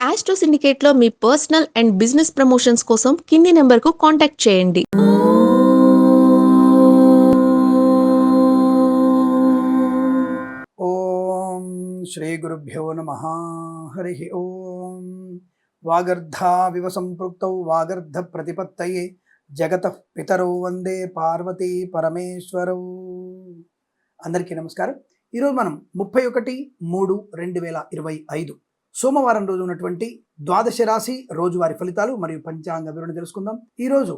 Astro సిండికేట్లో మీ personal and business promotions కోసం కింది నెంబర్కు కాంటాక్ట్ చేయండి. ఓం శ్రీ గురుభ్యో నమ. హరి ఓం. వాగర్ధావివ సంపృక్త వాగర్ధ ప్రతిపత్తయే జగత పితరౌ వందే పార్వతీ పరమేశ్వరౌ. అందరికీ నమస్కారం. ఈరోజు మనం ముప్పై ఒకటి మూడు రెండు వేల ఇరవై ఐదు సోమవారం రోజు ఉన్నటువంటి ద్వాదశ రాశి రోజువారి ఫలితాలు మరియు పంచాంగ వివరణ తెలుసుకుందాం. ఈరోజు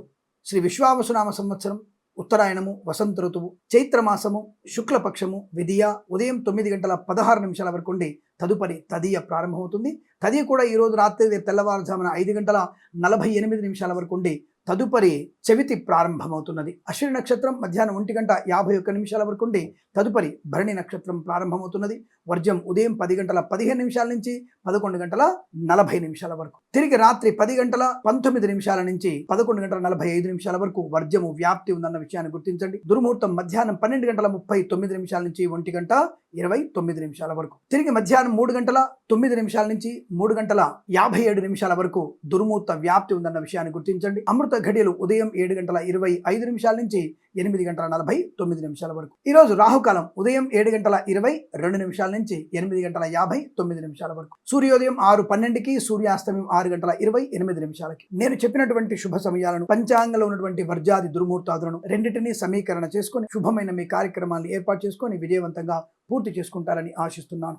శ్రీ విశ్వావసునామ సంవత్సరం ఉత్తరాయణము వసంత ఋతువు చైత్రమాసము శుక్లపక్షము విధియ ఉదయం తొమ్మిది గంటల పదహారు నిమిషాల వరకు ఉండి తదుపరి తదియ ప్రారంభమవుతుంది. తదియ కూడా ఈరోజు రాత్రి తెల్లవారుజామున ఐదు గంటల నలభై ఎనిమిది నిమిషాల వరకు ఉండి తదుపరి చవితి ప్రారంభమవుతున్నది. అశ్విని నక్షత్రం మధ్యాహ్నం ఒంటి గంట యాభై ఒక్క నిమిషాల వరకు ఉండి తదుపరి భరణి నక్షత్రం ప్రారంభమవుతున్నది. వర్జం ఉదయం పది గంటల పదిహేను నిమిషాల నుంచి పదకొండు గంటల నలభై నిమిషాల వరకు. తిరిగి రాత్రి పది గంటల పంతొమ్మిది నిమిషాల నుంచి పదకొండు గంటల నలభై ఐదు నిమిషాల వరకు వర్జము వ్యాప్తి ఉందన్న విషయాన్ని గుర్తించండి. దుర్ముహూర్తం మధ్యాహ్నం పన్నెండు గంటల ముప్పై తొమ్మిది నిమిషాల నుంచి ఒంటి గంట ఇరవై తొమ్మిది నిమిషాల వరకు. తిరిగి మధ్యాహ్నం మూడు గంటల తొమ్మిది నిమిషాల నుంచి మూడు గంటల యాభై ఏడు నిమిషాల వరకు దుర్మూర్త వ్యాప్తి ఉందన్న విషయాన్ని గుర్తించండి. అమృత ఘడియలు ఉదయం ఏడు గంటల ఇరవై ఐదు నిమిషాల నుంచి ఎనిమిది గంటల నలభై తొమ్మిది నిమిషాల వరకు. ఈ రోజు రాహుకాలం ఉదయం ఏడు గంటల ఇరవై రెండు నిమిషాల నుంచి ఎనిమిది గంటల యాభై తొమ్మిది నిమిషాల వరకు. సూర్యోదయం ఆరు పన్నెండుకి సూర్యాస్తమయం ఆరు గంటల ఇరవై ఎనిమిది నిమిషాలకి. నేను చెప్పినటువంటి శుభ సమయాలను పంచాంగంలో ఉన్నటువంటి వర్జాది దుర్మూర్తాదులను రెండింటినీ సమీకరణ చేసుకుని శుభమైన మీ కార్యక్రమాలను ఏర్పాటు చేసుకొని విజయవంతంగా పూర్తి చేసుకుంటారని ఆశిస్తున్నాను.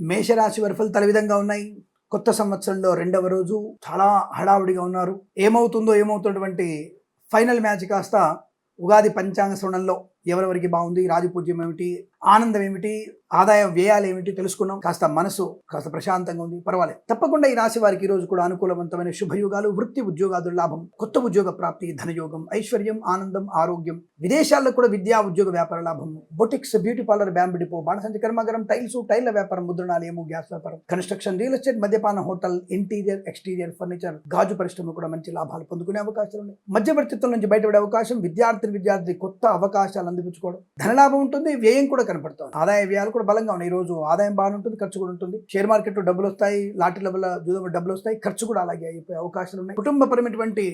మేషరాశి వరఫలు తల విధంగా ఉన్నాయి? కొత్త సంవత్సరంలో రెండవ రోజు చాలా హడావుడిగా ఉన్నారు. ఏమవుతుందో ఏమవుతున్నటువంటి ఫైనల్ మ్యాచ్ కాస్త ఉగాది పంచాంగ శ్రవణంలో ఎవరెవరికి బాగుంది? రాజపూజ్యం ఏమిటి? ఆనందం ఏమిటి ఆదాయ వ్యయాలు ఏమిటి తెలుసుకున్నాం. కాస్త మనసు కాస్త ప్రశాంతంగా ఉంది. పర్వాలేదు. తప్పకుండా ఈ రాశి వారికి ఈ రోజు కూడా అనుకూలవంతమైన శుభయోగాలు వృత్తి ఉద్యోగాదుల లాభం కొత్త ఉద్యోగ ప్రాప్తి ధనయోగం ఐశ్వర్యం ఆనందం ఆరోగ్యం విదేశాల్లో కూడా విద్యా ఉద్యోగ వ్యాపార లాభం boutiques beauty parlour bamboo depot బాణసంచి కర్మాగారం టైల్స్ టైల్ల వ్యాపారం ముద్రణాలయము గ్యాస్ వ్యాపారం కన్స్ట్రక్షన్ రియల్ ఎస్టేట్ మద్యపాన హోటల్ ఇంటీరియర్ ఎక్స్టీరియర్ ఫర్నిచర్ గాజు పరిశ్రమ కూడా మంచి లాభాలు పొందుకునే అవకాశాలు ఉన్నాయి. మధ్యవర్తిత్వం నుంచి బయటపడే అవకాశం విద్యార్థి విద్యార్థి కొత్త అవకాశాలు అందిపుచ్చుకోవడం. ధనలాభం ఉంటుంది వ్యయం కూడా కనపడుతుంది. ఆదాయ వ్యయాలు కూడా బలంగా ఉన్నాయి. ఈ రోజు ఆదాయం బాగానే ఉంటుంది ఖర్చు కూడా ఉంటుంది. షేర్ మార్కెట్ డబ్బులు వస్తాయి లాటరీల వల్ల జూదం డబ్బులు వస్తాయి ఖర్చు కూడా అలాగే అయిపోయే అవకాశాలు ఉన్నాయి. కుటుంబపరమైనటువంటి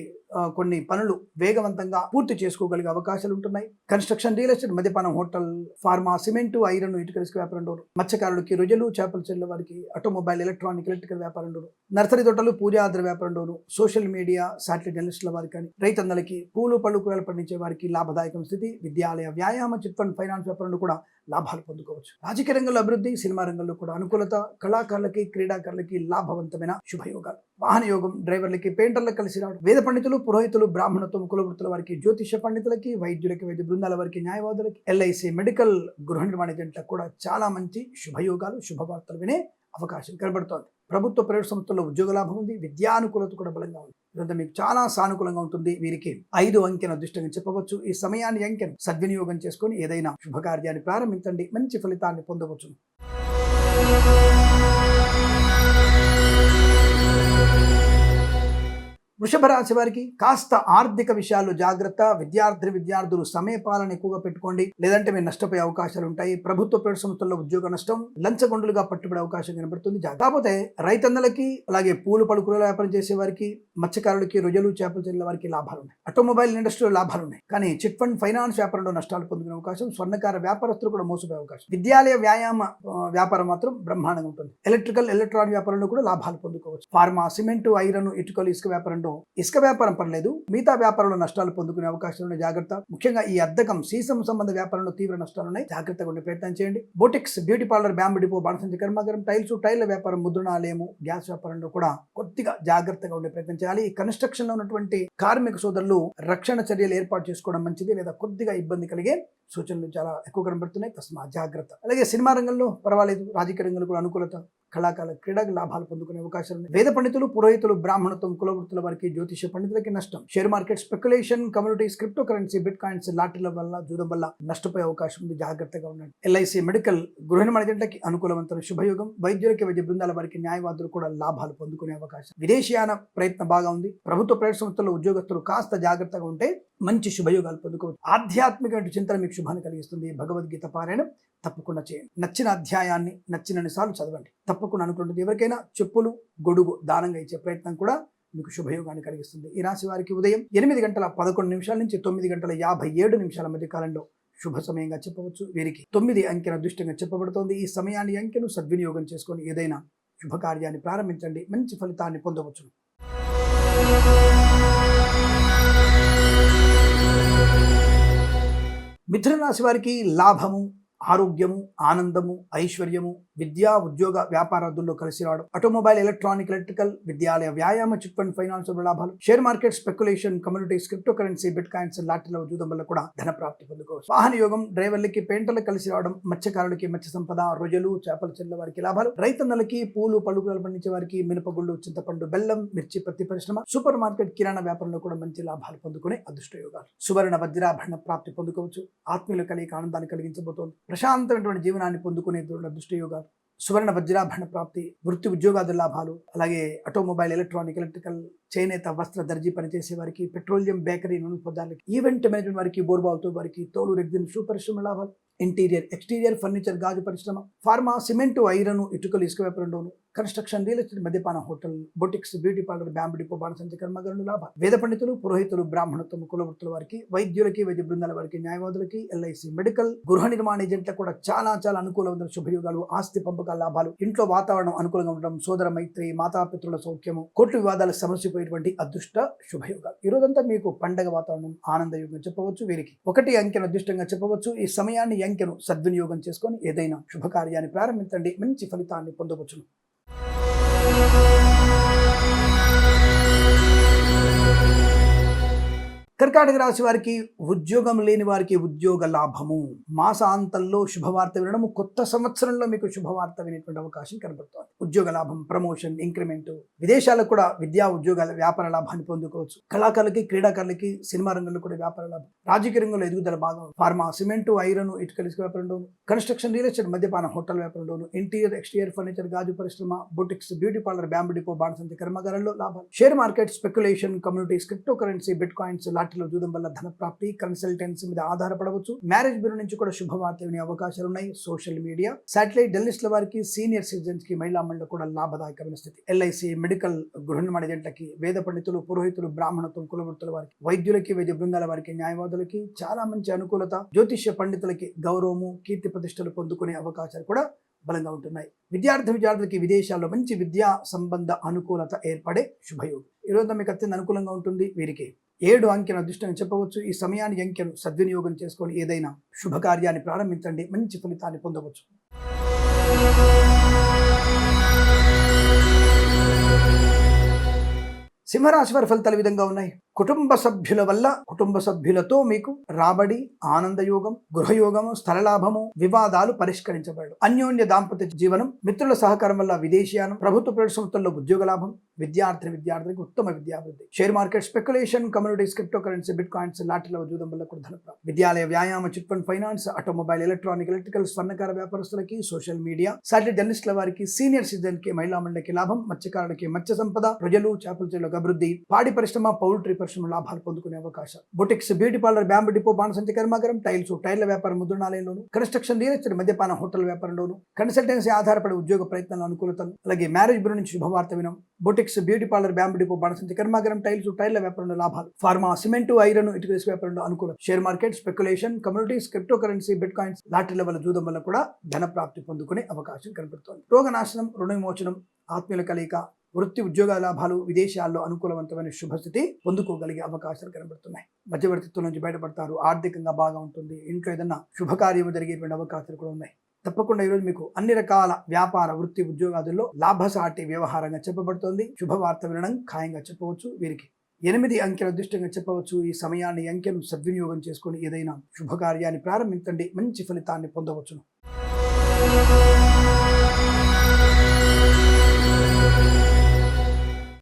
కొన్ని పనులు వేగవంతంగా పూర్తి చేసుకోగలిగే అవకాశాలు ఉంటున్నాయి. కన్స్ట్రక్షన్ రియల్ ఎస్టేట్ మద్యపానం హోటల్ ఫార్మా సిమెంట్ ఐరన్ ఇటుక ఇసుక వ్యాపారం డోరు మత్స్యకారులకి రొయ్యలు చేపల చెల్లెల వారికి ఆటోమొబైల్ ఎలక్ట్రానిక్ ఎలక్ట్రికల్ వ్యాపారం డోరు నర్సరీ తోటలు పూజాద్ర వ్యాపారం డోరు సోషల్ మీడియా సాటిలైట్ జర్నలిస్టుల వారికి కానీ రైతన్నలకి పూలు పళ్ళు కూరలు పండించే వారికి లాభదాయకం స్థితి. విద్యాలయ వ్యాయామ చిట్ ఫండ్ ఫైనాన్స్ వ్యాపారంలో కూడా లాభాలు పొందుకోవచ్చు. రాజకీయ రంగంలో అభివృద్ధి సినిమా రంగంలో కూడా అనుకూలత కళాకారులకి క్రీడాకారులకి లాభవంతమైన శుభయోగాలు. వాహన యోగం డ్రైవర్లకి పెయింటర్లకు కలిసి రావడం వేద పండితులు పురోహితులు బ్రాహ్మణత్వం కులవృత్తుల వారికి జ్యోతిష పండితులకి వైద్యులకి వైద్య బృందాల వారికి న్యాయవాదులకి ఎల్ఐసి మెడికల్ గృహ నిర్మాణ ఏజెంట్లకు కూడా చాలా మంచి శుభయోగాలు శుభవార్తలు వినే అవకాశం కనబడుతోంది. ప్రభుత్వ ప్రైవేట్ సంస్థల్లో ఉద్యోగ లాభం ఉంది విద్యానుకూలత కూడా బలంగా ఉంది. ఇదంతా మీకు చాలా సానుకూలంగా ఉంటుంది. వీరికి ఐదు అంకెను అదృష్టంగా చెప్పవచ్చు. ఈ సమయాన్ని అంకెను సద్వినియోగం చేసుకొని ఏదైనా శుభకార్యాన్ని ప్రారంభించండి. మంచి ఫలితాన్ని పొందవచ్చు. వృషభ రాశి వారికి కాస్త ఆర్థిక విషయాల్లో జాగ్రత్త విద్యార్థి విద్యార్థులు సమయపాలన ఎక్కువగా పెట్టుకోండి. లేదంటే మీరు నష్టపోయే అవకాశాలు ఉంటాయి. ప్రభుత్వ పేరు సంస్థల్లో ఉద్యోగ నష్టం లంచగొండులుగా పట్టుబడే అవకాశం కనబడుతుంది. కాకపోతే రైతన్నలకి అలాగే పూలు పడుకుల వ్యాపారం చేసే వారికి మత్స్యకారులకి రొయ్యలు చేపలు చెల్లిన వారికి లాభాలు ఉన్నాయి. ఆటోమొబైల్ ఇండస్ట్రీలో లాభాలు ఉన్నాయి. కానీ చిట్ ఫండ్ ఫైనాన్స్ వ్యాపారంలో నష్టాలు పొందుకునే అవకాశం స్వర్ణకార వ్యాపారస్తులు కూడా మోసపోయే అవకాశం. విద్యాలయ వ్యాయామ వ్యాపారం మాత్రం బ్రహ్మాండంగా ఉంటుంది. ఎలక్ట్రికల్ ఎలక్ట్రానిక్ వ్యాపారంలో కూడా లాభాలు పొందుకోవచ్చు. ఫార్మా సిమెంట్ ఐరన్ ఇటుకలు ఇసుక వ్యాపారం వ్యాపారంలో ఇసుక వ్యాపారం పడలేదు మిగతా వ్యాపారంలో నష్టాలు పొందుకునే అవకాశాలు జాగ్రత్త. ముఖ్యంగా ఈ అద్దకం సీసం సంబంధ వ్యాపారంలో తీవ్ర నష్టాలు ఉన్నాయి. జాగ్రత్తగా ఉండే ప్రయత్నం చేయండి. Boutiques beauty parlour bamboo depot బాణసంచి కర్మాగారం టైల్స్ టైర్ల వ్యాపారం ముద్రణాలయము గ్యాస్ వ్యాపారంలో కూడా కొద్దిగా జాగ్రత్తగా ఉండే ప్రయత్నం చేయాలి. ఈ కన్స్ట్రక్షన్లో ఉన్నటువంటి కార్మిక సోదరులు రక్షణ చర్యలు ఏర్పాటు చేసుకోవడం మంచిది లేదా కొద్దిగా ఇబ్బంది కలిగే సూచనలు చాలా ఎక్కువ కనబడుతున్నాయి. తస్మా జాగ్రత్త. అలాగే సినిమా రంగంలో పర్వాలేదు. రాజకీయ రంగంలో కూడా అనుకూలత కళాకాల క్రీడకు లాభాలు పొందుకునే అవకాశాలు ఉన్నాయి. వేద పండితులు పురోహితులు బ్రాహ్మణత్వం కులవృత్తుల వారికి జ్యోతిష పండితులకి నష్టం. Share market speculation communities crypto currency bitcoins లాటరీల వల్ల జూదం వల్ల నష్టపోయే అవకాశం ఉంది. జాగ్రత్తగా ఉండండి. ఎల్ఐసి మెడికల్ గృహ నిర్మాణ ఏజెంట్లకి అనుకూలవంతమైన శుభయోగం. వైద్యులకి వైద్య బృందాల వారికి న్యాయవాదులు కూడా లాభాలు పొందుకునే అవకాశం. విదేశీయాన ప్రయత్నం బాగా ఉంది. ప్రభుత్వ ప్రైవేట్ సంస్థల్లో ఉద్యోగస్తులు కాస్త జాగ్రత్తగా ఉంటే మంచి శుభయోగాలు పొందుకోవచ్చు. ఆధ్యాత్మికమైన చింతన మీకు శుభాన్ని కలిగిస్తుంది. భగవద్గీత పారాయణం తప్పకుండా చేయండి. నచ్చిన అధ్యాయాన్ని నచ్చినన్నిసార్లు చదవండి. తప్పకుండా అనుకుంటుంది ఎవరికైనా చెప్పులు గొడుగు దానంగా ఇచ్చే ప్రయత్నం కూడా మీకు శుభయోగాన్ని కలిగిస్తుంది. ఈ రాశి వారికి ఉదయం ఎనిమిది గంటల పదకొండు నిమిషాల నుంచి తొమ్మిది గంటల యాభై ఏడు నిమిషాల మధ్య కాలంలో శుభ సమయంగా చెప్పవచ్చు. వీరికి తొమ్మిది అంకెన అదృష్టంగా చెప్పబడుతోంది. ఈ సమయాన్ని అంకెను సద్వినియోగం చేసుకొని ఏదైనా శుభకార్యాన్ని ప్రారంభించండి. మంచి ఫలితాన్ని పొందవచ్చు మిథున రాశి వారికి లాభము ఆరోగ్యము ఆనందము ఐశ్వర్యము విద్యా ఉద్యోగ వ్యాపారాదుల్లో కలిసి రావడం ఆటోమొబైల్ ఎలక్ట్రానిక్ ఎలక్ట్రికల్ విద్యాలయ వ్యాయామ చిట్ ఫండ్ ఫైనాన్స్ లాభాలు share market speculation communities crypto currency bitcoins లాటిల చూడడం వల్ల కూడా ధన ప్రాప్తి పొందుకోవచ్చు. వాహన యోగం డ్రైవర్లకి పెయింటర్లకు కలిసి రావడం మత్స్యకారులకి మత్స్య సంపద రొయ్యలు చేపల చెల్ల వారికి లాభాలు రైతన్నలకి పూలు పలుకులు పండించే వారికి మినపగుళ్ళు చింతపండు బెల్లం మిర్చి పత్తి పరిశ్రమ సూపర్ మార్కెట్ కిరాణా వ్యాపారంలో కూడా మంచి లాభాలు పొందుకునే అదృష్ట యోగాలు. సువర్ణ వజ్రాభరణ ప్రాప్తి పొందుకోవచ్చు. ఆత్మీయుల కలిగి ఆనందాన్ని కలిగించబోతోంది. ప్రశాంతమైనటువంటి జీవనాన్ని పొందుకునే అదృష్ట యోగాలు. సువర్ణ వజ్రాభరణ ప్రాప్తి వృత్తి ఉద్యోగాది లాభాలు అలాగే ఆటోమొబైల్ ఎలక్ట్రానిక్ ఎలక్ట్రికల్ చేనేత వస్త్ర దర్జీ పనిచేసే వారికి పెట్రోలియం బేకరీ నూనె పదార్థాలకి ఈవెంట్ మేనేజ్మెంట్ వారికి బోర్బాల్తో వారికి తోలు రెగ్జిన్ షూ పరిశ్రమ లాభాలు. ఇంటీరియర్ ఎక్స్టీరియర్ ఫర్నిచర్ గాజు పరిశ్రమ ఫార్మా సిమెంటు ఐరన్ ఇటుకలు ఇసుక వ్యాపారంలోను కన్స్ట్రక్షన్ రియల్ ఎస్టేట్ మద్యపాన hotel boutiques beauty parlour bamboo depot బాణసంచ కర్మగారులు లాభాలు వేద పండితులు పురోహితులు బ్రాహ్మణత్వం కులవృత్తుల వారికి వైద్యులకి వైద్య బృందాల వారికి న్యాయవాదులకి ఎల్ఐసి మెడికల్ గృహ నిర్మాణ ఏజెంట్లకు కూడా చాలా చాలా అనుకూలమైన శుభయోగాలు ఆస్తి పంపకాల లాభాలు ఇంట్లో వాతావరణం అనుకూలంగా ఉండడం సోదర మైత్రి మాతాపితృల సౌఖ్యము కోర్టు సమస్య సమస్యపోయేటువంటి అదృష్ట శుభయోగాలు. ఈ రోజంతా మీకు పండగ వాతావరణం ఆనందయోగం చెప్పవచ్చు వీరికి ఒకటి అంకెన అదృష్టంగా చెప్పవచ్చు. ఈ సమయాన్ని అంకెను సద్వినియోగం చేసుకొని ఏదైనా శుభకార్యాన్ని ప్రారంభించండి. మంచి ఫలితాన్ని పొందవచ్చును. కర్కాటక రాశి వారికి ఉద్యోగం లేని వారికి ఉద్యోగ లాభము. మాసాంతంలో శుభవార్త వినడము కొత్త సంవత్సరంలో మీకు శుభవార్త వినేటువంటి అవకాశం కనబడుతోంది. ఉద్యోగ లాభం ప్రమోషన్ ఇంక్రిమెంట్ విదేశాలకు కూడా విద్యా ఉద్యోగాల వ్యాపార లాభాన్ని పొందుకోవచ్చు. కళాకారులకి క్రీడాకారులకి సినిమా రంగంలో కూడా వ్యాపార లాభం. రాజకీయ రంగంలో ఎదుగుదల భాగం. ఫార్మా సిమెంటు ఐరన్ ఇటుకల ఇసుక వ్యాపారంలోను కన్స్ట్రక్షన్ రియల్ ఎస్టేట్ మద్యపాన హోటల్ వ్యాపారంలోను ఇంటీరియర్ ఎక్స్టీరియర్ ఫర్నిచర్ గాజు పరిశ్రమ boutiques beauty parlour bamboo depot బాణసంచి కర్మాగారంలో లాభాలు. Share market speculation communities crypto currency bitcoins లాటిలో చూడడం వల్ల ధన ప్రాప్తి కన్సల్టెన్సీ మీద ఆధారపడవచ్చు. మ్యారేజ్ బ్యూరో నుంచి కూడా శుభవార్త వినే అవకాశాలు ఉన్నాయి. సోషల్ మీడియా సాటిలైట్ జర్నలిస్టుల వారికి సీనియర్ సిటిజన్స్కి మహిళా మండలి కూడా లాభదాయకమైన స్థితి. ఎల్ఐసి మెడికల్ గృహ నిర్మాణ వేద పండితులు పురోహితులు బ్రాహ్మణత్వం కులవృత్తుల వారికి వైద్యులకి వైద్య బృందాల వారికి న్యాయవాదులకి చాలా మంచి అనుకూలత. జ్యోతిష్య పండితులకి గౌరవము కీర్తి ప్రతిష్టలు పొందుకునే అవకాశాలు కూడా బలంగా ఉంటున్నాయి. విద్యార్థి విద్యార్థులకి విదేశాల్లో మంచి విద్యా సంబంధ అనుకూలత ఏర్పడే శుభయోగం. ఈ మీకు అత్యంత అనుకూలంగా ఉంటుంది వీరికి. ఏడు అంకెను అదృష్టం చెప్పవచ్చు. ఈ సమయాన్ని అంకెను సద్వినియోగం చేసుకొని ఏదైనా శుభకార్యాన్ని ప్రారంభించండి. మంచి ఫలితాన్ని పొందవచ్చు. సింహరాశి వారి ఫలితాలు విధంగా ఉన్నాయి? కుటుంబ సభ్యుల వల్ల కుటుంబ సభ్యులతో మీకు రాబడి ఆనందయోగం గృహయోగము స్థలలాభము వివాదాలు పరిష్కరించబడు అన్యోన్య దాంపత్య జీవనం మిత్రుల సహకారం వల్ల విదేశీయానం ప్రభుత్వ ప్రైవేట్ సంస్థల్లో ఉద్యోగ లాభం విద్యార్థి విద్యార్థులకు ఉత్తమ విద్యాభివృద్ధి. Share market speculation communities crypto currency bitcoins లాటిల జూదం వల్ల కూడా ప్రాప్తి. విద్యాలయ వ్యాయామ chit fund finance automobile electronic electrical స్వర్ణకార వ్యాపారస్తులకి సోషల్ మీడియా సాటిలైట్ జర్నలిస్టుల వారికి సీనియర్ సిటిజన్కి మహిళా మండలికి లాభం మత్స్యకారులకి మత్స్య సంపద ప్రజలు చేపల చెరువులకు అభివృద్ధి. పాడి పరిశ్రమ పౌల్ట్రీ పరిశ్రమ లాభాలు పొందుకునే అవకాశం. Boutiques beauty parlour bamboo depot బాణసంచి కర్మాగారం టైల్స్ టైర్ల వ్యాపారం ముద్రణాలయంలోను కన్స్ట్రక్షన్ రియల్ ఎస్టేట్ మద్యపాన హోటల్ వ్యాపారంలోను కన్సల్టెన్సీ ఆధారపడి ఉద్యోగ ప్రయత్నాల అనుకూలతలు అలాగే మ్యారేజ్ బ్యూరో నుంచి శుభవార్త వినం. Boutiques beauty parlour bamboo depot బాణసంచి కర్మాగారం టైల్స్ టైర్ల వ్యాపారంలో లాభాలు. ఫార్మా సిమెంట్ ఐరన్ ఇటుక వ్యాపారంలో అనుకూలం share market speculation communities crypto currency bitcoins లాటరీల వల్ల జూదం వల్ల కూడా ధన ప్రాప్తి పొందుకునే అవకాశం కనబడుతోంది రోగనాశనం రుణ విమోచనం ఆత్మీయుల కలయిక వృత్తి ఉద్యోగ లాభాలు విదేశాల్లో అనుకూలవంతమైన శుభస్థితి పొందుకోగలిగే అవకాశాలు కనబడుతున్నాయి. మధ్యవర్తిత్వం నుంచి బయటపడతారు. ఆర్థికంగా బాగా ఉంటుంది. ఇంట్లో ఏదైనా శుభకార్యం జరిగేటువంటి అవకాశాలు కూడా ఉన్నాయి. తప్పకుండా ఈరోజు మీకు అన్ని రకాల వ్యాపార వృత్తి ఉద్యోగాదుల్లో లాభసాటి వ్యవహారంగా చెప్పబడుతోంది. శుభవార్త వినడం ఖాయంగా చెప్పవచ్చు. వీరికి ఎనిమిది అంకెల అదృష్టంగా చెప్పవచ్చు. ఈ సమయాన్ని అంకెను సద్వినియోగం చేసుకొని ఏదైనా శుభకార్యాన్ని ప్రారంభించండి. మంచి ఫలితాన్ని పొందవచ్చును.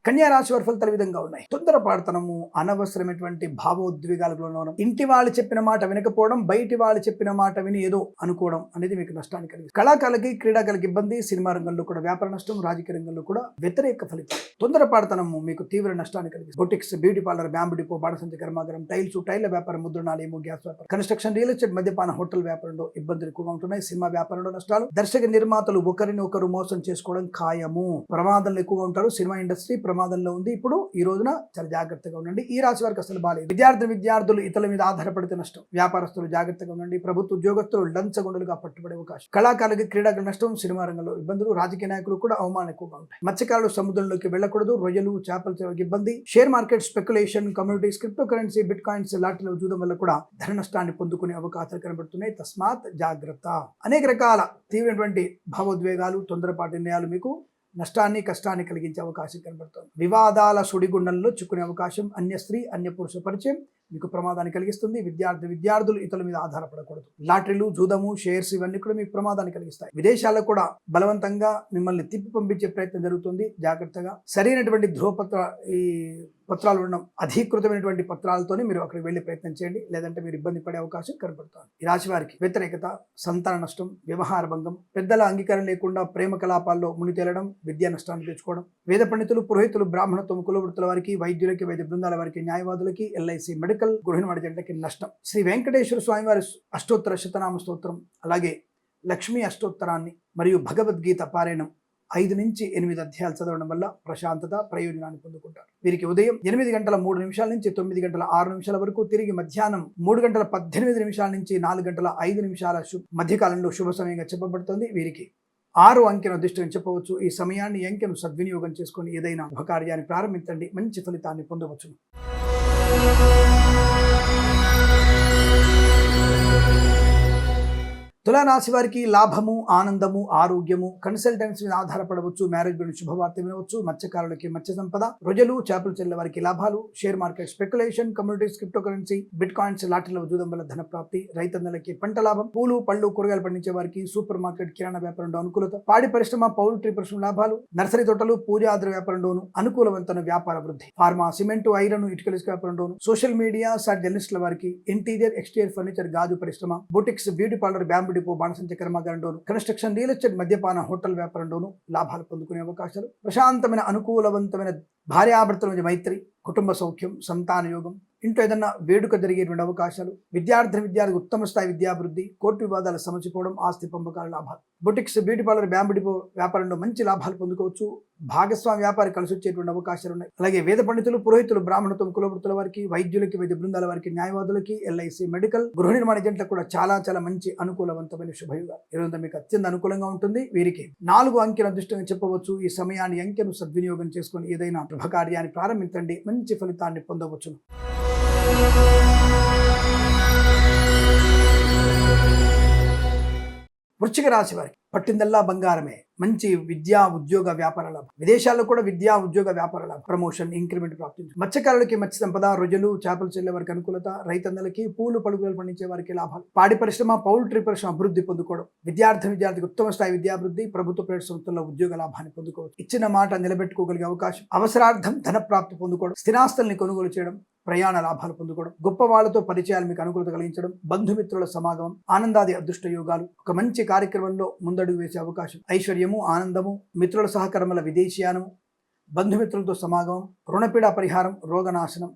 కన్యా రాశి వారి ఫలితాలు విధంగా ఉన్నాయి. తొందరపాడుతనము అనవసరమైనటువంటి భావోద్వేగాలకు లోనవడం ఇంటి వాళ్ళు చెప్పిన మాట వినకపోవడం బయటి వాళ్ళు చెప్పిన మాట విని ఏదో అనుకోవడం అనేది మీకు నష్టాన్ని కలిగిస్తుంది. కళాకారులకి క్రీడాకారులకి ఇబ్బంది సినిమా రంగంలో కూడా వ్యాపార నష్టం రాజకీయ రంగంలో కూడా వ్యతిరేక ఫలితం తొందరపాడుతనము మీకు తీవ్ర నష్టాన్ని కలిగి boutiques beauty parlour bamboo depot బాడసంచ కర్మాగారం టైల్స్ టైల్ల వ్యాపారం ముద్రణాలయము గ్యాస్ వ్యాపారం. కన్స్ట్రక్షన్ రియల్ ఎస్టేట్ మద్యపాన హోటల్ వ్యాపారంలో ఇబ్బందులు ఎక్కువగా ఉంటున్నాయి. సినిమా వ్యాపారంలో నష్టాలు. దర్శక నిర్మాతలు ఒకరిని ఒకరు మోసం చేసుకోవడం ఖాయము. ప్రమాదంలో ఎక్కువగా ఉంటారు. సినిమా ఇండస్ట్రీ ప్రమాదంలో ఉంది. ఇప్పుడు ఈ రోజున చాలా జాగ్రత్తగా ఉండండి. ఈ రాశి వారికి అసలు బాలేదు. విద్యార్థి విద్యార్థులు ఇతరుల మీద ఆధారపడితే నష్టం. వ్యాపారస్తులు జాగ్రత్తగా ఉండండి. ప్రభుత్వ ఉద్యోగస్తులు లంచగొండలుగా పట్టుబడే అవకాశం. కళాకారులకి క్రీడాకారుల నష్టం సినిమా రంగంలో ఇబ్బందులు రాజకీయ నాయకులు కూడా అవమానం ఎక్కువగా ఉంటాయి. మత్స్యకారులు సముద్రంలోకి వెళ్ళకూడదు. రొయ్యలు చేపల చెరువుకి ఇబ్బంది. Share market speculation communities crypto currency bitcoins లాటరీలో చూడడం వల్ల కూడా ధన నష్టాన్ని పొందుకునే అవకాశాలు కనబడుతున్నాయి. తస్మాత్ జాగ్రత్త. అనేక రకాల తీవ్రమైనటువంటి భావోద్వేగాలు తొందరపాటు నిర్ణయాలు మీకు నష్టాన్ని కష్టాన్ని కలిగించే అవకాశం కనబడుతుంది. వివాదాల సుడిగుండంలో చిక్కునే అవకాశం అన్య స్త్రీ అన్య పురుష పరిచయం మీకు ప్రమాదాన్ని కలిగిస్తుంది. విద్యార్థి విద్యార్థులు ఇతరుల మీద ఆధారపడకూడదు. లాటరీలు జూదము షేర్స్ ఇవన్నీ కూడా మీకు ప్రమాదాన్ని కలిగిస్తాయి. విదేశాల్లో కూడా బలవంతంగా మిమ్మల్ని తిప్పి పంపించే ప్రయత్నం జరుగుతుంది. జాగ్రత్తగా. సరైనటువంటి ధ్రువపత్ర ఈ పత్రాలు ఉండడం అధీకృతమైనటువంటి పత్రాలతోనే మీరు అక్కడికి వెళ్ళే ప్రయత్నం చేయండి. లేదంటే మీరు ఇబ్బంది పడే అవకాశం కనబడుతుంది ఈ రాశి వారికి వ్యతిరేకత సంతాన నష్టం వ్యవహార భంగం పెద్దల అంగీకారం లేకుండా ప్రేమ కలాపాల్లో ముని తేలడం విద్యా నష్టాన్ని తెచ్చుకోవడం వేద పండితులు పురోహితులు బ్రాహ్మణత్వం కులవృత్తుల వారికి వైద్యులకి వైద్య బృందాల వారికి న్యాయవాదులకి ఎల్ఐసి మెడికల్ గృహిణి జంటకి నష్టం. శ్రీ వెంకటేశ్వర స్వామివారి అష్టోత్తర శతనామ స్తోత్రం అలాగే లక్ష్మీ అష్టోత్తరాన్ని మరియు భగవద్గీత పారాయణం ఐదు నుంచి ఎనిమిది అధ్యాయాలు చదవడం వల్ల ప్రశాంతత ప్రయోజనాన్ని పొందుకుంటారు. వీరికి ఉదయం ఎనిమిది గంటల మూడు నిమిషాల నుంచి తొమ్మిది గంటల ఆరు నిమిషాల వరకు తిరిగి మధ్యాహ్నం మూడు గంటల పద్దెనిమిది నిమిషాల నుంచి నాలుగు గంటల ఐదు నిమిషాల మధ్యకాలంలో శుభ సమయంగా చెప్పబడుతుంది. వీరికి ఆరు అంకెను అదృష్టం చెప్పవచ్చు. ఈ సమయాన్ని అంకెను సద్వినియోగం చేసుకొని ఏదైనా కార్యాన్ని ప్రారంభించండి. మంచి ఫలితాన్ని పొందవచ్చును. you. తులారాశి వారికి లాభము ఆనందము ఆరోగ్యము కన్సల్టెన్స్ మీద ఆధారపడవచ్చు మ్యారేజ్ గురించి శుభవార్త వినవచ్చు మత్స్యకారులకి మత్స్య సంపద ప్రజలు చేపలు చెల్లె వారికి లాభాలు share market speculation communities crypto currency bitcoins లాటరీల జూదం వల్ల ధన ప్రాప్తి రైతన్నలకి పంట లాభం పూలు పళ్ళు కూరగాయలు పండించే వారికి సూపర్ మార్కెట్ కిరాణా వ్యాపారంలో అనుకూలత పాడి పరిశ్రమ పౌల్ట్రీ పరిశ్రమ లాభాలు నర్సరీ తోటలు పూజాద్ర వ్యాపారంలోను అనుకూలవంతన వ్యాపార వృద్ధి ఫార్మా సిమెంట్ ఐరన్ ఇటుకల వ్యాపారంలోను సోషల్ మీడియా సార్ జర్నలిస్టుల వారికి ఇంటీరియర్ ఎక్స్టీరియర్ ఫర్నిచర్ గాజు పరిశ్రమ boutiques beauty parlour bamboo depot బాణసంచ కర్మాగారంలోను కన్స్ట్రక్షన్ రియల్ ఎస్టేట్ మద్యపాన హోటల్ వ్యాపారంలోను లాభాలు పొందుకునే అవకాశాలు ప్రశాంతమైన అనుకూలవంతమైన భార్యాభర్తల మధ్య మైత్రి కుటుంబ సౌఖ్యం సంతాన యోగం ఇంట్లో ఏదన్నా వేడుక జరిగేటువంటి అవకాశాలు విద్యార్థి విద్యార్థి ఉత్తమ స్థాయి విద్యాభివృద్ధి కోర్టు వివాదాలు సమచిపోవడం ఆస్తి పంపకాల లాభాలు. Boutiques beauty parlour bamboo depot వ్యాపారంలో మంచి లాభాలు పొందుకోవచ్చు. భాగస్వామి వ్యాపారి కలిసి వచ్చేటువంటి అవకాశాలు ఉన్నాయి. అలాగే వేద పండితులు పురోహితులు బ్రాహ్మణత్వం కులవృత్తుల వారికి వైద్యులకి వైద్య బృందాల వారికి న్యాయవాదులకి ఎల్ఐసి మెడికల్ గృహ నిర్మాణ ఏజెంట్లకు కూడా చాలా చాలా మంచి అనుకూలవంతమైన శుభయుగా ఈరోజు మీకు అత్యంత అనుకూలంగా ఉంటుంది. వీరికి నాలుగు అంకెల అదృష్టంగా చెప్పవచ్చు. ఈ సమయాన్ని అంకెను సద్వినియోగం చేసుకొని ఏదైనా శుభకార్యాన్ని ప్రారంభించండి. మంచి ఫలితాన్ని పొందవచ్చును. వృశ్చిక రాశి వారికి పట్టిందల్లా బంగారమే. మంచి విద్యా ఉద్యోగ వ్యాపార లాభం. విదేశాల్లో కూడా విద్యా ఉద్యోగ వ్యాపార లాభం. ప్రమోషన్ ఇంక్రిమెంట్ ప్రాప్తించు. మత్స్యకారులకి మత్స్య సంపద రొజులు చేపలు చెల్లే వారికి అనుకూలత రైతన్నలకి పూలు పలుకులు పండించే వారికి లాభాలు. పాడి పరిశ్రమ పౌల్ట్రీ పరిశ్రమ అభివృద్ధి పొందుకోవడం. విద్యార్థి విద్యార్థికి ఉత్తమ స్థాయి విద్యాభివృద్ధి ప్రభుత్వ ప్రైవేట్ సంస్థల్లో ఉద్యోగ లాభాన్ని పొందుకోవచ్చు ఇచ్చిన మాట నిలబెట్టుకోగలిగే అవకాశం. అవసరార్థం ధన ప్రాప్తి పొందుకోవడం. స్థిరాస్తుల్ని కొనుగోలు చేయడం. ప్రయాణ లాభాలు పొందుకోవడం గొప్ప వాళ్ళతో పరిచయాలు మీకు అనుకూలత కలిగించడం బంధుమిత్రుల సమాగమం ఆనందాది అదృష్ట యోగాలు ఒక మంచి కార్యక్రమంలో ముందడుగు వేసే అవకాశం ఐశ్వర్యము ఆనందము మిత్రుల సహకర్మల విదేశీయానము బంధుమిత్రులతో సమాగమం రుణపీడ పరిహారం రోగనాశనం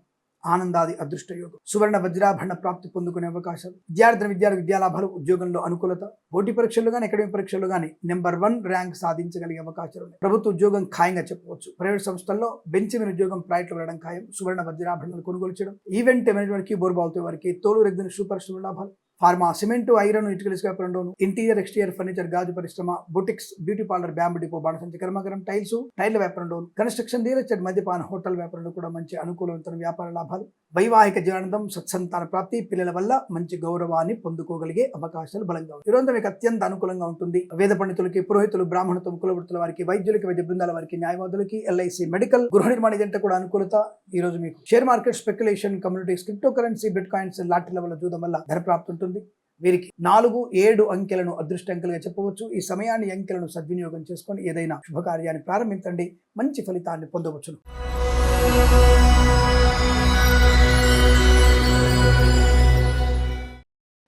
ఆనందాది అదృష్ట యోగం సువర్ణ వజ్రాభరణ ప్రాప్తి పొందుకునే అవకాశాలు విద్యార్థుల విద్యార్థి విద్యాలాభాలు ఉద్యోగంలో అనుకూలత. పోటీ పరీక్షలు కానీ అకాడమిక్ పరీక్షలు కానీ నెంబర్ వన్ ర్యాంక్ సాధించగలిగే అవకాశాలు ఉన్నాయి. ప్రభుత్వ ఉద్యోగం ఖాయంగా చెప్పవచ్చు. ప్రైవేట్ సంస్థల్లో బెంచ్ మీద ఉద్యోగం ప్రైవేట్లో వెళ్ళడం ఖాయం. సువర్ణ వజ్రాభరణాలు కొనుగోలు చేయడం. ఈవెంట్ మేనేజ్మెంట్కి బోర్బాల్తో వారికి తోలు రెగ్గిన సూపర్ లాభాలు. ఫార్మా సిమెంట్ ఐరన్ ఇటుకల ఇసుక ఇంటీరియర్ ఎక్స్టీరియర్ ఫర్నిచర్ గాజు పరిశ్రమ boutiques beauty parlour bamboo depot బాణసంచి కర్మకరం టైల్స్ టైర్ల వ్యాపారంలోను కన్స్ట్రక్షన్ రియల్ ఎస్టేట్ మద్యపాన హోటల్ వ్యాపారంలో కూడా మంచి అనుకూలవంతమైన వ్యాపార లాభాలు. వైవాహిక జీవనానందం సత్సంతాన ప్రాప్తి పిల్లల వల్ల మంచి గౌరవాన్ని పొందుకోగలిగే అవకాశాలు బలంగా ఉన్నాయి. ఈరోజు మీకు అత్యంత అనుకూలంగా ఉంటుంది. వేద పండితులకి పురోహితులు బ్రాహ్మణత్వం కులవృత్తుల వారికి వైద్యులకి వైద్య బృందాల వారికి న్యాయవాదులకి ఎల్ఐసి మెడికల్ గృహ నిర్మాణ ఏజెంట్ కూడా అనుకూలత ఈ రోజు మీకు. Share market speculation communities crypto currency bitcoins లాటరీల వల్ల చూడడం వల్ల ధర ప్రాప్తి ఉంటుంది. వీరికి నాలుగు ఏడు అంకెలను అదృష్ట అంకెలుగా చెప్పవచ్చు. ఈ సమయాన్ని అంకెలను సద్వినియోగం చేసుకొని ఏదైనా శుభకార్యాన్ని ప్రారంభించండి. మంచి ఫలితాన్ని పొందవచ్చును.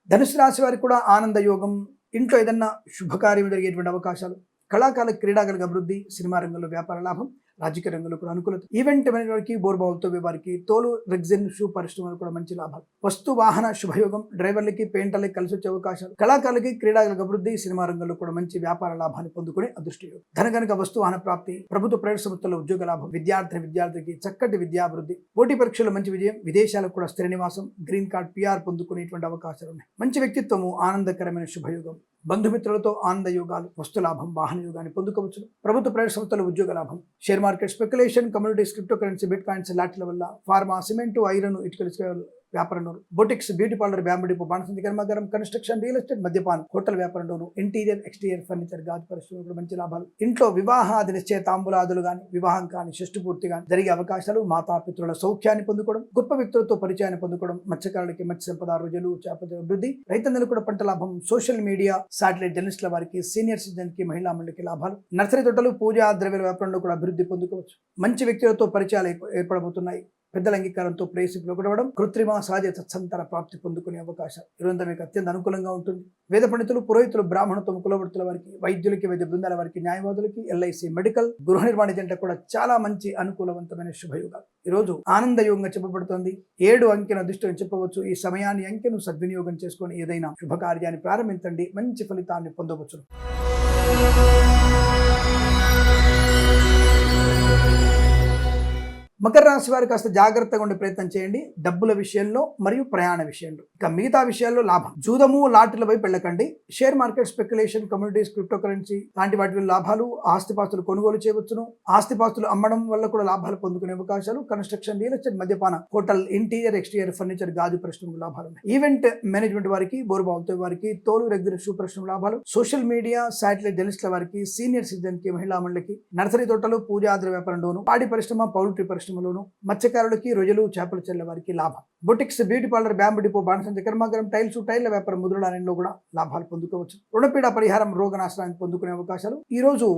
ధనుసు రాశి వారికి కూడా ఆనంద యోగం ఇంట్లో ఏదన్నా శుభకార్యం జరిగేటువంటి అవకాశాలు కళాకాల క్రీడాకారులకు అభివృద్ధి సినిమా రంగంలో వ్యాపార లాభం రాజకీయ రంగంలో కూడా అనుకూలత. ఈవెంట్ వారికి బోర్బావులతో వారికి తోలు రెగ్జిన్ షూ పరిశ్రమలు కూడా మంచి లాభాలు. వస్తు వాహన శుభయోగం డ్రైవర్లకి పెయింటర్లకి కలిసి వచ్చే అవకాశాలు. కళాకారులకి క్రీడాకారులకు అభివృద్ధి సినిమా రంగంలో కూడా మంచి వ్యాపార లాభాన్ని పొందుకునే అదృష్టయోగం. ధన కనుక వస్తు వాహన ప్రాప్తి ప్రభుత్వ ప్రైవేట్ సంస్థల ఉద్యోగ లాభం విద్యార్థి విద్యార్థికి చక్కటి విద్యాభివృద్ధి పోటీ పరీక్షల్లో మంచి విజయం విదేశాలకు కూడా స్థిర నివాసం గ్రీన్ కార్డ్ పిఆర్ పొందుకునేటువంటి అవకాశాలు ఉన్నాయి. మంచి వ్యక్తిత్వము ఆనందకరమైన శుభయోగం. బంధుమిత్రులతో ఆనంద యోగాలు వస్తు లాభం వాహన యోగాన్ని పొందుకోవచ్చు. ప్రభుత్వ ప్రైవేట్ సంస్థల ఉద్యోగ లాభం share market speculation communities crypto currency bitcoins లాట్ల వల్ల ఫార్మా సిమెంట్ ఐరన్ ఇటుకలు వ్యాపారంలోను. Boutiques beauty parlour bamboo depot బాణసంతి కర్మాగారం కన్స్ట్రక్షన్ రియల్ ఎస్టేట్ మద్యపాన్ హోటల్ వ్యాపారంలోను ఇంటీరియర్ ఎక్స్టీరియర్ ఫర్నిచర్ గాజు పరిశ్రమలు కూడా మంచి లాభాలు. ఇంట్లో వివాహాది నిశ్చయ తాంబూలాదులు కానీ వివాహం కానీ షష్టి పూర్తి కానీ జరిగే అవకాశాలు మాతాపితృల సౌఖ్యాన్ని పొందుకోవడం గొప్ప వ్యక్తులతో పరిచయాన్ని పొందుకోవడం మత్స్యకారులకి మత్స్య సంపద రోజులు చేపల అభివృద్ధి రైతన్నలు కూడా పంట లాభం సోషల్ మీడియా సాటిలైట్ జర్నలిస్టుల వారికి సీనియర్ సిటిజన్కి మహిళా మండలికి లాభాలు. నర్సరీ తోటలు పూజా ద్రవ్యాల వ్యాపారంలో కూడా అభివృద్ధి పొందుకోవచ్చు. మంచి వ్యక్తులతో పరిచయాలు ఏర్పడబోతున్నాయి. పెద్దల అంగీకారంతో ప్రేసిపులు ఒకటవడం కృత్రిమ సహజ సత్సంతాన ప్రాప్తి పొందుకునే అవకాశం. ఇరువంతా మీకు అత్యంత అనుకూలంగా ఉంటుంది. వేద పండితులు పురోహితులు బ్రాహ్మణత్వం కులవృత్తుల వారికి వైద్యులకి వైద్య బృందాల వారికి న్యాయవాదులకి ఎల్ఐసి మెడికల్ గృహ నిర్మాణ జంట కూడా చాలా మంచి అనుకూలవంతమైన శుభయోగాలు. ఈ రోజు ఆనంద యోగంగా చెప్పబడుతోంది. ఏడు అంకెన అదృష్టం చెప్పవచ్చు. ఈ సమయాన్ని అంకెను సద్వినియోగం చేసుకొని ఏదైనా శుభకార్యాన్ని ప్రారంభించండి. మంచి ఫలితాన్ని పొందవచ్చు మకర రాశి వారు కాస్త జాగ్రత్తగా ఉండే ప్రయత్నం చేయండి. డబ్బుల విషయంలో మరియు ప్రయాణ విషయంలో. ఇక మిగతా విషయాల్లో లాభం. జూదము లాటరీల వైపు వెళ్ళకండి. Share market speculation communities crypto currency లాంటి వాటి లాభాలు ఆస్తిపాస్తులు కొనుగోలు చేయవచ్చును. ఆస్తిపాస్తులు అమ్మడం వల్ల కూడా లాభాలు పొందుకునే అవకాశాలు. కన్స్ట్రక్షన్ రియల్ ఎస్టేట్ మద్యపాన హోటల్ ఇంటీరియర్ ఎక్స్టీరియర్ ఫర్నిచర్ గాజు పరిశ్రమ లాభాలు ఈవెంట్ మేనేజ్మెంట్ వారికి బోరుబావుతో వారికి తోలు రెగ్యులర్ షూ పరిశ్రమ లాభాలు. సోషల్ మీడియా శాటిలైట్ జర్నలిస్టుల వారికి సీనియర్ సిటిజన్కి మహిళా మండలికి నర్సరీ తోటలు పూజాద్ర వ్యాపారంలోను పాడి పరిశ్రమ పౌల్ట్రీ పరిశ్రమలోను మత్స్యకారులకి రొయ్యలు చేపలు చెల్లె వారికి లాభం. Boutiques beauty parlour bamboo depot బాణసంచ కర్మాగారం టైల్స్ టైల్ల వ్యాపారం ముద్రడాలలో కూడా లాభాలు పొందుకోవచ్చు. రుణపీడ పరిహారం రోగనాశనానికి పొందుకునే అవకాశాలు. ఈరోజు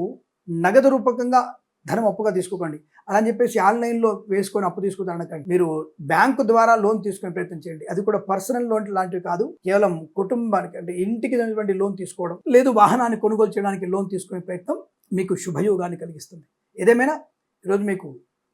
నగదు రూపకంగా ధనం అప్పుగా తీసుకోకండి. అలా అని చెప్పేసి ఆన్లైన్లో వేసుకొని అప్పు తీసుకుంటానకండి మీరు బ్యాంకు ద్వారా లోన్ తీసుకునే ప్రయత్నం చేయండి. అది కూడా పర్సనల్ లోన్ లాంటివి కాదు. కేవలం కుటుంబానికి అంటే ఇంటికి చెందినటువంటి లోన్ తీసుకోవడం లేదు వాహనాన్ని కొనుగోలు చేయడానికి లోన్ తీసుకునే ప్రయత్నం మీకు శుభయోగాన్ని కలిగిస్తుంది. ఏదేమైనా ఈరోజు మీకు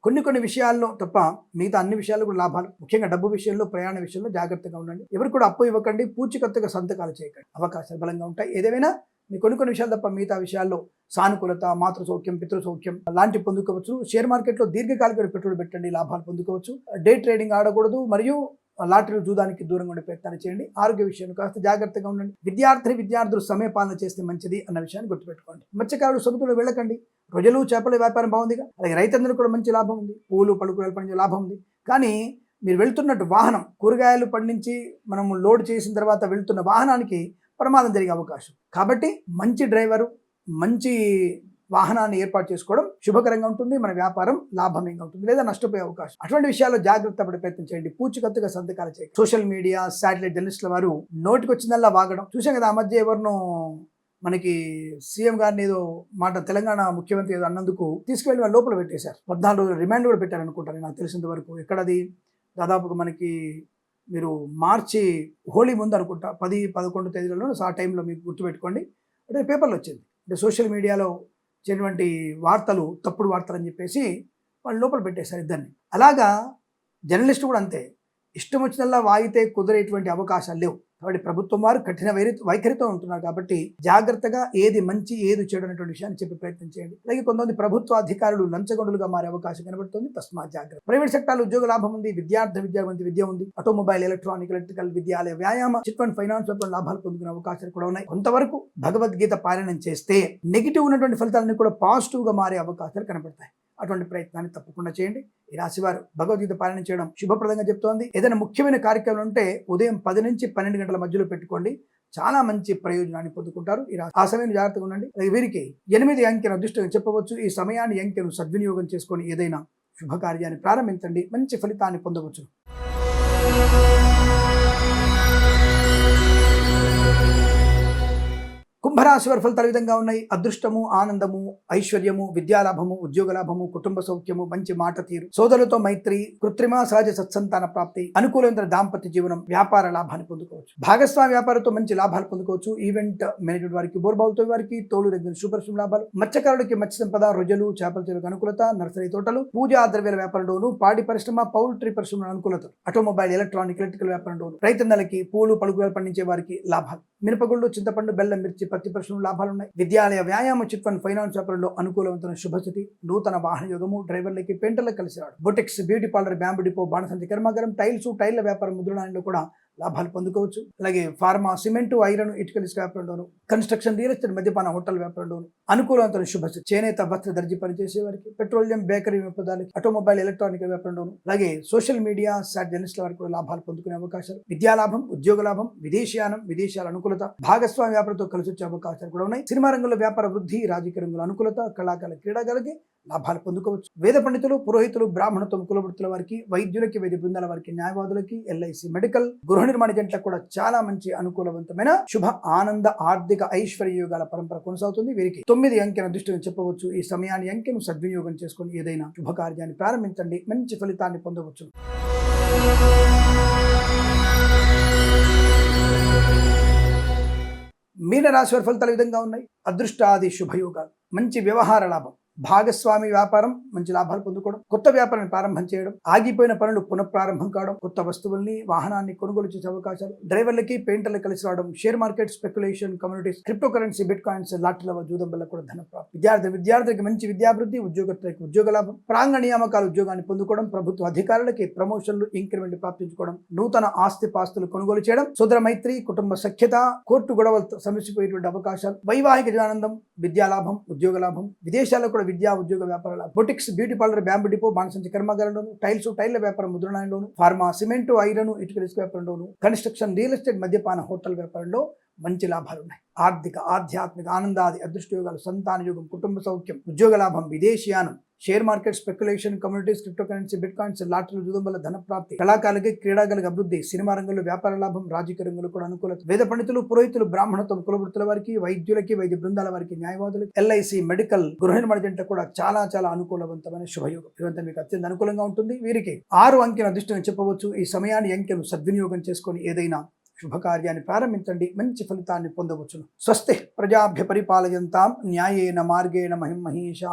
కొన్ని కొన్ని విషయాల్లో తప్ప మిగతా అన్ని విషయాల్లో కూడా లాభాలు ముఖ్యంగా డబ్బు విషయంలో ప్రయాణ విషయంలో జాగ్రత్తగా ఉండండి. ఎవరు కూడా అప్పు ఇవ్వకండి పూచికత్తుగా సంతకాలు చేయకండి. అవకాశాలు బలంగా ఉంటాయి. ఏదేమైనా మీ కొన్ని కొన్ని విషయాలు తప్ప మిగతా విషయాల్లో సానుకూలత మాతృ సౌఖ్యం పితృ సౌఖ్యం లాంటి పొందుకోవచ్చు. షేర్ మార్కెట్లో దీర్ఘకాలిక పెట్టుబడి పెట్టండి లాభాలు పొందుకోవచ్చు. డే ట్రేడింగ్ ఆడకూడదు మరియు లాటరీ చూడడానికి దూరంగా ఉండే ప్రయత్నాలు చేయండి. ఆరోగ్య విషయంలో కాస్త జాగ్రత్తగా ఉండండి. విద్యార్థి విద్యార్థులు సమయపాలన చేస్తే మంచిది అన్న విషయాన్ని గుర్తుపెట్టుకోండి. మత్స్యకారులు సముద్రంలో వెళ్ళకండి. ప్రజలు చేపల వ్యాపారం బాగుందిగా అలాగే రైతులందరూ కూడా మంచి లాభం ఉంది. పూలు పలుకులు పండించే లాభం ఉంది. కానీ మీరు వెళ్తున్నట్టు వాహనం కూరగాయలు పండించి మనము లోడ్ చేసిన తర్వాత వెళ్తున్న వాహనానికి ప్రమాదం జరిగే అవకాశం. కాబట్టి మంచి డ్రైవరు మంచి వాహనాన్ని ఏర్పాటు చేసుకోవడం శుభకరంగా ఉంటుంది. మన వ్యాపారం లాభంగా ఉంటుంది. లేదా నష్టపోయే అవకాశం. అటువంటి విషయాల్లో జాగ్రత్త పడే ప్రయత్నం చేయండి. పూచికత్తుగా సంతకాలు చేయండి. సోషల్ మీడియా శాటిలైట్ జర్నలిస్టుల వారు నోటికి వచ్చిందల్లా వాగడం. చూసాం కదా ఆ మధ్య ఎవరినో మనకి సీఎం గారిని ఏదో మాట తెలంగాణ ముఖ్యమంత్రి ఏదో అన్నందుకు తీసుకువెళ్ళి వాళ్ళు లోపల పెట్టేశారు. పద్నాలుగు రోజులు రిమాండ్ కూడా పెట్టారనుకుంటాను నాకు తెలిసినంత వరకు. ఎక్కడది? దాదాపుగా మనకి మీరు మార్చి హోలీ ముందు అనుకుంటా పది పదకొండు తేదీలలో ఆ టైంలో మీకు గుర్తుపెట్టుకోండి. అంటే పేపర్లో వచ్చింది. అంటే సోషల్ మీడియాలో చేటువంటి వార్తలు తప్పుడు వార్తలు అని చెప్పేసి వాళ్ళు లోపల పెట్టేశారు ఇద్దరిని. అలాగా జర్నలిస్ట్ కూడా అంతే. ఇష్టం వచ్చినల్లా వాయితే కుదిరేటువంటి అవకాశాలు లేవు. కాబట్టి ప్రభుత్వం వారు కఠిన వైరి వైఖరితో ఉంటున్నారు కాబట్టి జాగ్రత్తగా ఏది మంచి ఏది చెడు అనేటువంటి విషయాన్ని చెప్పే ప్రయత్నం చేయండి. అలాగే కొంతమంది ప్రభుత్వ అధికారులు లంచగొండులుగా మారే అవకాశం కనబడుతుంది. తస్మా జాగ్రత్త. ప్రైవేట్ సెక్టార్లో ఉద్యోగ లాభం ఉంది విద్యార్థి విద్యావంతి విద్య ఉంది. ఆటోమొబైల్ ఎలక్ట్రానిక్ ఎలక్ట్రికల్ విద్యాలయ వ్యాయామ చిట్ ఫండ్ ఫైనాన్స్ లాభాలు పొందుకునే అవకాశాలు కూడా ఉన్నాయి. కొంతవరకు భగవద్గీత పారాయణం చేస్తే నెగిటివ్ ఉన్నటువంటి ఫలితాలన్నీ కూడా పాజిటివ్గా మారే అవకాశాలు కనబడతాయి. అటువంటి ప్రయత్నాన్ని తప్పకుండా చేయండి. ఈ రాశివారు భగవద్గీత పాలన చేయడం శుభప్రదంగా చెప్తోంది. ఏదైనా ముఖ్యమైన కార్యక్రమం ఉంటే ఉదయం పది నుంచి పన్నెండు గంటల మధ్యలో పెట్టుకోండి. చాలా మంచి ప్రయోజనాన్ని పొందుకుంటారు. ఈ ఆ సమయం జాగ్రత్తగా ఉండండి. వీరికి ఎనిమిది అంకెను అదృష్టంగా చెప్పవచ్చు. ఈ సమయాన్ని అంకెను సద్వినియోగం చేసుకొని ఏదైనా శుభకార్యాన్ని ప్రారంభించండి. మంచి ఫలితాన్ని పొందవచ్చు కుంభరాశి వారి ఫలితాలు విధంగా ఉన్నాయి? అదృష్టము ఆనందము ఐశ్వర్యము విద్యాలాభము ఉద్యోగ లాభము కుటుంబ సౌఖ్యము మంచి మాట తీరు సోదరులతో మైత్రి కృత్రిమ సహజ సత్సంతాన ప్రాప్తి అనుకూలమైన దాంపత్య జీవనం వ్యాపార లాభాన్ని పొందుకోవచ్చు. భాగస్వామి వ్యాపారంతో మంచి లాభాలు పొందుకోవచ్చు. ఈవెంట్ మేనేజ్మెంట్ వారికి బోర్బావులతో వారికి తోలు దగ్గర సూపర్ లాభాలు మత్స్యకారుడికి మత్స్య సంపద రొయ్యలు చేపల చెరుకు అనుకూలత నర్సరీ తోటలు పూజా ద్రవ్యాల వ్యాపారంలోను పాడి పరిశ్రమ పౌల్ట్రీ పరిశ్రమ అనుకూలత ఆటోమొబైల్ ఎలక్ట్రానిక్ ఎలక్ట్రికల్ వ్యాపారంలోను రైతన్నలకి పూలు పలుకులు పండించే వారికి లాభాలు. మినపగుళ్ళు చింతపండు బెల్లం మిర్చి పత్తి పరిశ్రమ లాభాలు ఉన్నాయి విద్యాలయ వ్యాయామ చిట్ ఫండ్ ఫైనాన్స్ వ్యాపారంలో అనుకూలవంతమైన శుభస్థితి నూతన వాహన యోగము డ్రైవర్లకి పెంటలకు కలిసి రాడు boutiques beauty parlour bamboo depot బాణసంతి కర్మాగారం టైల్స్ టైర్ల వ్యాపారం ముద్రణాలలో కూడా లాభాలు పొందుకోవచ్చు. అలాగే ఫార్మా సిమెంట్ ఐరన్ ఇటుకల ఇసుక వ్యాపారంలోను కన్స్ట్రక్షన్ రియల్ ఎస్టేట్ మద్యపాన హోటల్ వ్యాపారంలోను అనుకూలవంతమైన శుభ చేనేత వస్త్ర దర్జీ పనిచేసే వారికి పెట్రోలియం బేకరీ పదార్థాలు ఆటోమొబైల్ ఎలక్ట్రానిక్ వ్యాపారంలోను అలాగే సోషల్ మీడియా సాట్ జర్నలిస్టుల వారికి కూడా లాభాలు పొందుకునే అవకాశాలు విద్యా లాభం ఉద్యోగ లాభం విదేశీయానం విదేశాల అనుకూలత భాగస్వామి వ్యాపారంతో కలిసి వచ్చే అవకాశాలు కూడా ఉన్నాయి. సినిమా రంగంలో వ్యాపార వృద్ధి రాజకీయ రంగంలో అనుకూలత కళాకాల క్రీడాకారులకి లాభాలు పొందుకోవచ్చు. వేద పండితులు పురోహితులు బ్రాహ్మణత్వం కులవృత్తుల వారికి వైద్యులకి వైద్య బృందాల వారికి న్యాయవాదులకి ఎల్ఐసి మెడికల్ గృహ నిర్మాణ జంటలకు కూడా చాలా మంచి అనుకూలవంతమైన శుభ ఆనంద ఆర్థిక ఐశ్వర్య యోగాల పరంపర కొనసాగుతుంది. వీరికి తొమ్మిది అంకెన దృష్టిని చెప్పవచ్చు. ఈ సమయాన్ని అంకెను సద్వినియోగం చేసుకొని ఏదైనా శుభకార్యాన్ని ప్రారంభించండి. మంచి ఫలితాన్ని పొందవచ్చు. మీన రాశి వారి ఫలితాలు విధంగా ఉన్నాయి? అదృష్టాది శుభయోగాలు. మంచి వ్యవహార లాభం. భాగస్వామి వ్యాపారం మంచి లాభాలు పొందుకోవడం కొత్త వ్యాపారాన్ని ప్రారంభం చేయడం ఆగిపోయిన పనులు పునఃప్రారంభం కావడం కొత్త వస్తువుల్ని వాహనాన్ని కొనుగోలు చేసే అవకాశాలు డ్రైవర్లకి పెయింటర్లకు కలిసి రావడం share market speculation communities crypto currency bitcoins లాట్ల జూదం వల్ల కూడా ధన ప్రాప్తి. విద్యార్థి విద్యార్థులకు మంచి విద్యాభివృద్ధి ఉద్యోగస్తులకి ఉద్యోగ లాభం ప్రాంగ నియామకాల ఉద్యోగాన్ని పొందుకోవడం ప్రభుత్వ అధికారులకి ప్రమోషన్లు ఇంక్రిమెంట్ ప్రాప్తించుకోవడం నూతన ఆస్తి పాస్తులు కొనుగోలు చేయడం సుదర మైత్రి కుటుంబ సఖ్యత కోర్టు గొడవలతో సమస్యపోయేటువంటి అవకాశాలు వైవాహిక ఆనందం విద్యాలాభం ఉద్యోగ లాభం విదేశాల్లో కూడా విద్యా ఉద్యోగ వ్యాపారాల boutiques beauty parlour bamboo depot బాణసంచి కర్మాగారంలోను టైల్స్ టైల్ల వ్యాపారం ముద్రణాయంలోను ఫార్మా సిమెంట్ ఐరన్ ఇటుక ఇసుక వ్యాపారంలోను కన్స్ట్రక్షన్ రియల్ ఎస్టేట్ మద్యపాన హోటల్ వ్యాపారంలో మంచి లాభాలు ఉన్నాయి. ఆర్థిక ఆధ్యాత్మిక ఆనందాది అదృష్ట యోగాలు సంతాన యోగం కుటుంబ సౌఖ్యం ఉద్యోగ లాభం విదేశీయానం share market speculation communities crypto currency bitcoins లాటరీలు జూదం వల్ల ధన ప్రాప్తి కళాకారులకి క్రీడాగలకు అభివృద్ధి సినిమా రంగంలో వ్యాపార లాభం రాజకీయ రంగంలో కూడా అనుకూలత వేద పండితులు పురోహితులు బ్రాహ్మణత్వం కులవృత్తుల వారికి వైద్యులకి వైద్య బృందాల వారికి న్యాయవాదులకి ఎల్ఐసి మెడికల్ గృహ నిర్మాణ జంట కూడా చాలా చాలా అనుకూలవంతమైన శుభయోగం. ఇదంతా మీకు అత్యంత అనుకూలంగా ఉంటుంది. వీరికి ఆరు అంకెల అదృష్టం చెప్పవచ్చు. ఈ సమయాన్ని అంకెను సద్వినియోగం చేసుకొని ఏదైనా శుభకార్యాన్ని ప్రారంభించండి. మంచి ఫలితాన్ని పొందవచ్చును. స్వస్తి ప్రజాభ్య పరిపాలయంతాం న్యాయేన మార్గేణ మహిం మహేషా.